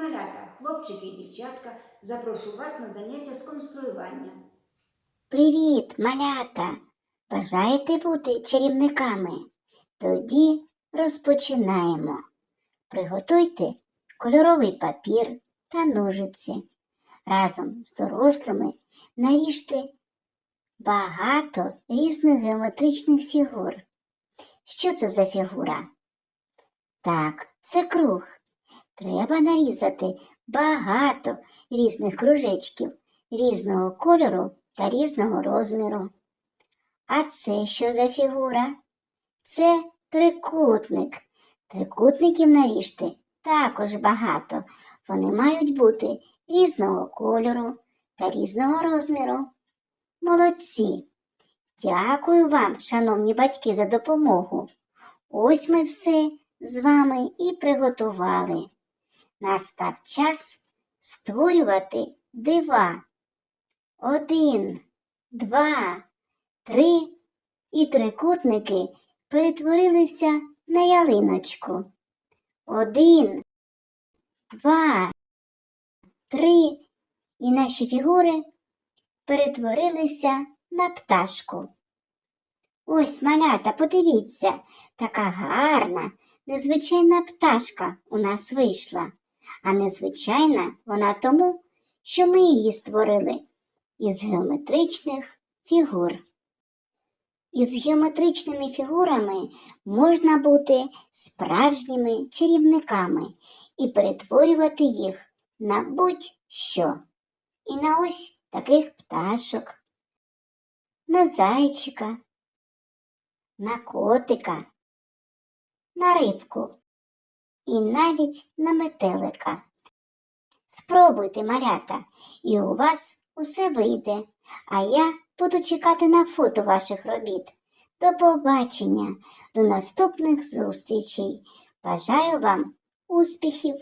Малята, хлопчики і дівчатка, запрошую вас на заняття з конструювання. Привіт, малята! Бажаєте бути чарівниками? Тоді розпочинаємо. Приготуйте кольоровий папір та ножиці. Разом з дорослими наріжте багато різних геометричних фігур. Що це за фігура? Так, це круг. Треба нарізати багато різних кружечків різного кольору та різного розміру. А це що за фігура? Це трикутник. Трикутників наріжте також багато. Вони мають бути різного кольору та різного розміру. Молодці! Дякую вам, шановні батьки, за допомогу. Ось ми все з вами і приготували. Настав час створювати дива. Один, два, три і трикутники перетворилися на ялиночку. Один, два, три, і наші фігури перетворилися на пташку. Ось, малята, подивіться, така гарна, незвичайна пташка у нас вийшла, а незвичайна вона тому, що ми її створили із геометричних фігур. Із геометричними фігурами можна бути справжніми чарівниками і перетворювати їх на будь-що. І на ось таких пташок, на зайчика, на котика, на рибку і навіть на метелика. Спробуйте, малята, і у вас усе вийде, а я буду чекати на фото ваших робіт. До побачення, до наступних зустрічей. Бажаю вам успіхів!